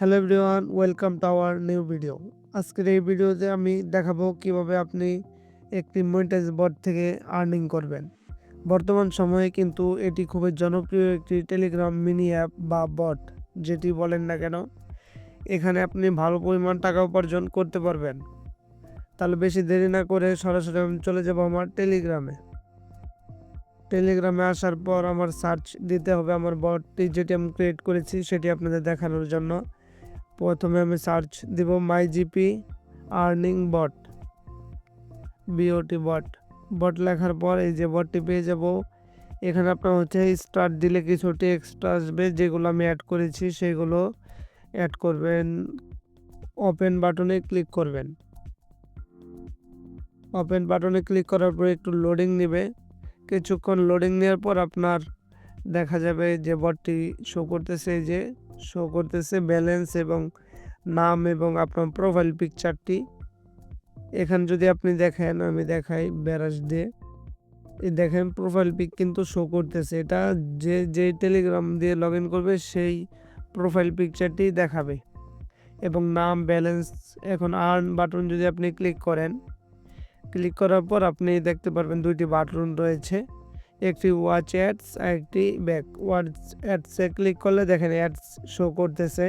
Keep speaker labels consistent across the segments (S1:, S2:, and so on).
S1: Hello everyone welcome to our new video আজকের এই ভিডিওতে আমি দেখাবো কীভাবে আপনি একটি মনিটাইজ বট থেকে আর্নিং করবেন। বর্তমান সময়ে কিন্তু এটি খুবই জনপ্রিয় একটি টেলিগ্রাম মিনি অ্যাপ বা বট যেটি বলেন না কেন, এখানে আপনি ভালো পরিমাণ টাকা উপার্জন করতে পারবেন। তাহলে বেশি দেরি না করে সরাসরি আমি চলে যাব আমার টেলিগ্রামে টেলিগ্রামে আসার পর আমার সার্চ দিতে হবে আমার বটটি যেটি আমি ক্রিয়েট করেছি সেটি আপনাদের দেখানোর জন্য। প্রথমে আমি সার্চ দিব my GP earning bot B O T bot bot লেখার পর এই যে বটটি পেয়ে যাব। এখানে আপনার হচ্ছে স্টার্ট দিলে কিছু টেক্সট আসবে, যেগুলো আমি অ্যাড করেছি সেগুলো অ্যাড করবেন। ওপেন বাটনে ক্লিক করবেন। ওপেন বাটনে ক্লিক করার পর একটু লোডিং নেবে। কিছুক্ষণ লোডিং নেওয়ার পর আপনার দেখা যাবে যে বটটি শো করতেছে যে শো করতেছে ব্যালেন্স এবং নাম এবং আপনার প্রোফাইল পিকচারটি এখানে যদি আপনি দেখেন, আমি দেখাই ব্যারাস দিয়ে। এই দেখেন প্রোফাইল পিক কিন্তু শো করতেছে। এটা যে যে টেলিগ্রাম দিয়ে লগ ইন করবে, সেই প্রোফাইল পিকচারটি দেখাবে। এবং নাম ব্যালেন্স এখন আর্ন বাটন যদি আপনি ক্লিক করেন ক্লিক করার পর আপনি দেখতে পারবেন দুইটি বাটন রয়েছে। একটি ওয়াচ অ্যাডস আর একটি ব্যাক ওয়াচ অ্যাডসে ক্লিক করলে দেখেন অ্যাডস শো করতেছে।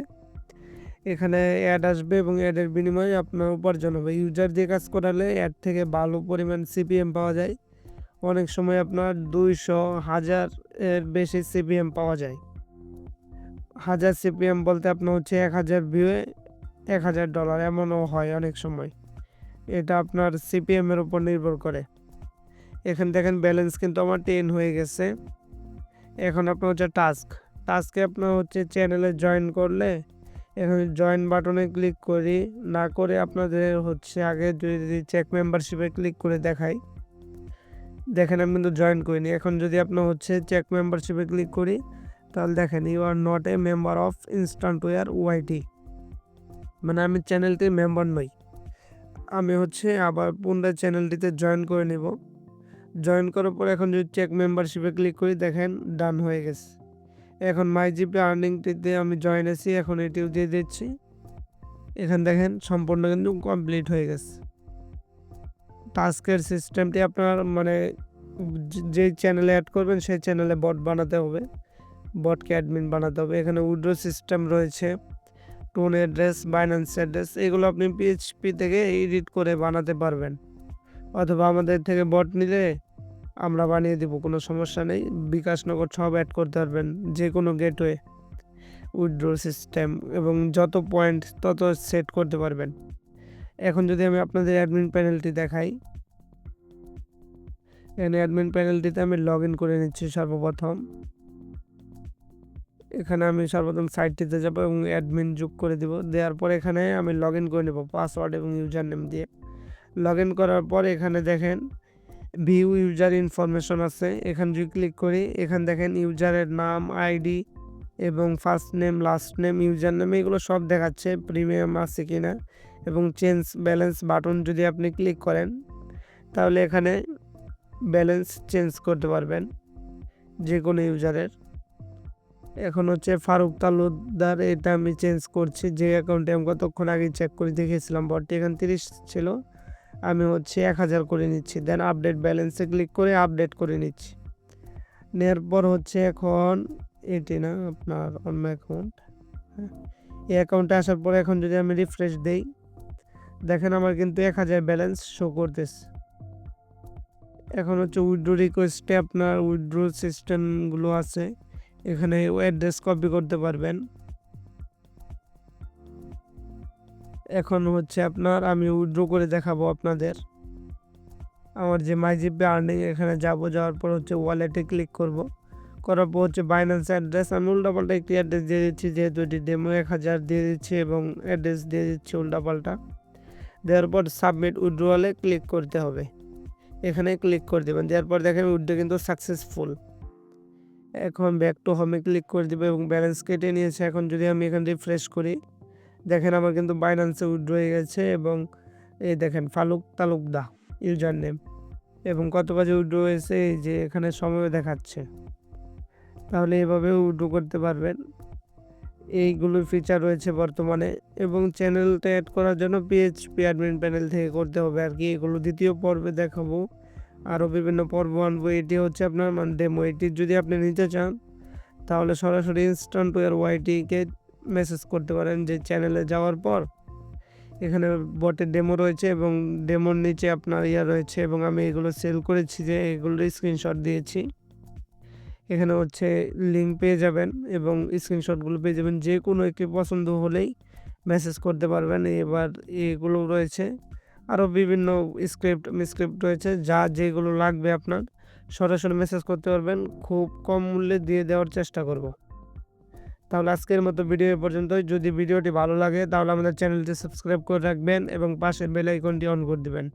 S1: এখানে অ্যাড আসবে এবং অ্যাডের বিনিময়ে আপনার উপার্জন হবে। ইউজার দিয়ে কাজ করালে অ্যাড থেকে ভালো পরিমাণ সিপিএম পাওয়া যায়। অনেক সময় আপনার দুইশো, হাজার এর বেশি সিপিএম পাওয়া যায়। হাজার সিপিএম বলতে আপনার হচ্ছে এক হাজার ভিউয়ে এক হাজার ডলার এমনও হয় অনেক সময়। এটা আপনার সিপিএম এর উপর নির্ভর করে। এখানে দেখেন ব্যালেন্স কিন্তু আমার টেন হয়ে গেছে। এখন আপনার হচ্ছে টাস্ক টাস্কে আপনার হচ্ছে চ্যানেলে জয়েন করলে, এখানে জয়েন বাটনে ক্লিক করি। না করে আপনাদের হচ্ছে আগে যদি চেক মেম্বারশিপে ক্লিক করে দেখাই। দেখেন আমি কিন্তু জয়েন করিনি। এখন যদি আপনার হচ্ছে চেক মেম্বারশিপে ক্লিক করি, তাহলে দেখেন you are not a member of instant war YT মানে আমি চ্যানেলটির মেম্বার নই। আমি হচ্ছে আবার পুনরায় চ্যানেলটিতে জয়েন করে নেব। জয়েন করার পর এখন যদি চেক মেম্বারশিপে ক্লিক করি, দেখেন ডান হয়ে গেছে। এখন মাই জিপি আর্নিংটিতে আমি জয়েন আছি, এখন এটিও দিয়ে দিচ্ছি। এখানে দেখেন সম্পূর্ণ কিন্তু কমপ্লিট হয়ে গেছে। টাস্কের সিস্টেমটি আপনার মানে যে চ্যানেলে অ্যাড করবেন, সেই চ্যানেলে বট বানাতে হবে। বটকে অ্যাডমিন বানাতে হবে। এখানে উইড্রো সিস্টেম রয়েছে। টোন অ্যাড্রেস বাইন্যান্স অ্যাড্রেস এগুলো আপনি পিএইচপি থেকে এডিট করে বানাতে পারবেন। অথবা আমাদের থেকে বট নিলে আমরা বানিয়ে দেবো, কোনো সমস্যা নেই। বিকাশনগর সব অ্যাড করতে পারবেন যে কোনো গেটওয়ে উইথড্র সিস্টেম এবং যত পয়েন্ট তত সেট করতে পারবেন। এখন যদি আমি আপনাদের অ্যাডমিন প্যানেলটি দেখাই, এখানে অ্যাডমিন প্যানেলটিতে আমি লগ ইন করে নিচ্ছি সর্বপ্রথম। এখানে আমি সর্বপ্রথম সাইটটিতে যাব এবং অ্যাডমিন যোগ করে দিব। দেওয়ার পর এখানে আমি লগ ইন করে নেব পাসওয়ার্ড এবং ইউজার নেম দিয়ে। লগ ইন করার পর এখানে দেখেন ভিউ ইউজার ইনফরমেশন আছে। এখানে যদি ক্লিক করি, এখানে দেখেন ইউজারের নাম আইডি এবং first name last name user name এগুলো সব দেখাচ্ছে প্রিমিয়াম আছে কি না এবং চেঞ্জ ব্যালেন্স বাটন যদি আপনি ক্লিক করেন, তাহলে এখানে ব্যালেন্স চেঞ্জ করতে পারবেন যে কোনো ইউজারের এখন হচ্ছে ফারুক তালুকদার, এটা আমি চেঞ্জ করছি, যে অ্যাকাউন্টে আমি কতক্ষণ আগে চেক করে দেখেছিলাম বটটি এখানে তিরিশ ছিল। আমি হচ্ছে এক হাজার করে নিচ্ছি। দেন আপডেট ব্যালেন্সে ক্লিক করে আপডেট করে নিচ্ছি। নেওয়ার পর হচ্ছে এখন এটি না, আপনার অন্য অ্যাকাউন্ট এই অ্যাকাউন্টে আসার পর এখন যদি আমি রিফ্রেশ দেই, দেখেন আমার কিন্তু এক হাজার ব্যালেন্স শো করতেছে। এখন হচ্ছে উইড্রো রিকোয়েস্টে আপনার উইড্রো সিস্টেমগুলো আছে, এখানে অ্যাড্রেস কপি করতে পারবেন। এখন হচ্ছে আপনার আমি উইড্রো করে দেখাবো আপনাদের। আমার যে মাই জিপে আর্নিং এখানে যাব, যাওয়ার পর হচ্ছে ওয়ালেটে ক্লিক করব। করার পর হচ্ছে বাইন্যান্স অ্যাড্রেস আমি উল্টাপাল্টা একটি অ্যাড্রেস দিয়ে দিচ্ছি, যেহেতু এটি ডেমো এক হাজার দিয়ে দিচ্ছি এবং অ্যাড্রেস দিয়ে দিচ্ছি উল্টাপাল্টা। দেওয়ার পর সাবমিট উইড্রোয়ালে ক্লিক করতে হবে। এখানে ক্লিক করে দেবেন, দেওয়ার পর দেখেন উইড্রো কিন্তু সাকসেসফুল এখন ব্যাক টু হোমে ক্লিক করে দেবে এবং ব্যালেন্স কেটে নিয়েছে। এখন যদি আমি এখান রিফ্রেশ করি দেখেন আমার কিন্তু বাইন্যান্সে উইড্রো হয়ে গেছে এবং এই দেখেন ফালুক তালুকদা ইউজার নেম এবং কত বাজে উইড্রো হয়েছে এই যে এখানে সময় দেখাচ্ছে। তাহলে এভাবে উইড্রো করতে পারবেন। এইগুলো ফিচার রয়েছে বর্তমানে এবং চ্যানেলটা অ্যাড করার জন্য পিএইচপি অ্যাডমিন প্যানেল থেকে করতে হবে আর কি। এগুলো দ্বিতীয় পর্বে দেখাবো। আরও বিভিন্ন পর্ব আনব। এটি হচ্ছে আপনার মানে ডেমো এটি যদি আপনি নিতে চান, তাহলে সরাসরি ইনস্ট্যান্ট ওয়ার ওয়াইটিকে মেসেজ করতে পারেন যে চ্যানেলে যাওয়ার পর। এখানে বটে ডেমো রয়েছে এবং ডেমোর নিচে আপনার ইয়া রয়েছে এবং আমি এগুলো সেল করেছি যে এগুলোর স্ক্রিনশট দিয়েছি। এখানে হচ্ছে লিঙ্ক পেয়ে যাবেন এবং স্ক্রিনশটগুলো পেয়ে যাবেন যে কোনো একটি পছন্দ হলেই মেসেজ করতে পারবেন। এবার এগুলো রয়েছে। আরও বিভিন্ন স্ক্রিপ্ট স্ক্রিপ্ট রয়েছে। যা যেগুলো লাগবে আপনার সরাসরি মেসেজ করতে পারবেন। খুব কম মূল্যে দিয়ে দেওয়ার চেষ্টা করব। তাহলে আজকের মতো ভিডিও এ পর্যন্তই। যদি ভিডিওটি ভালো লাগে, তাহলে আমাদের চ্যানেলটি সাবস্ক্রাইব করে রাখবেন এবং পাশের বেল আইকনটি অন করে দেবেন।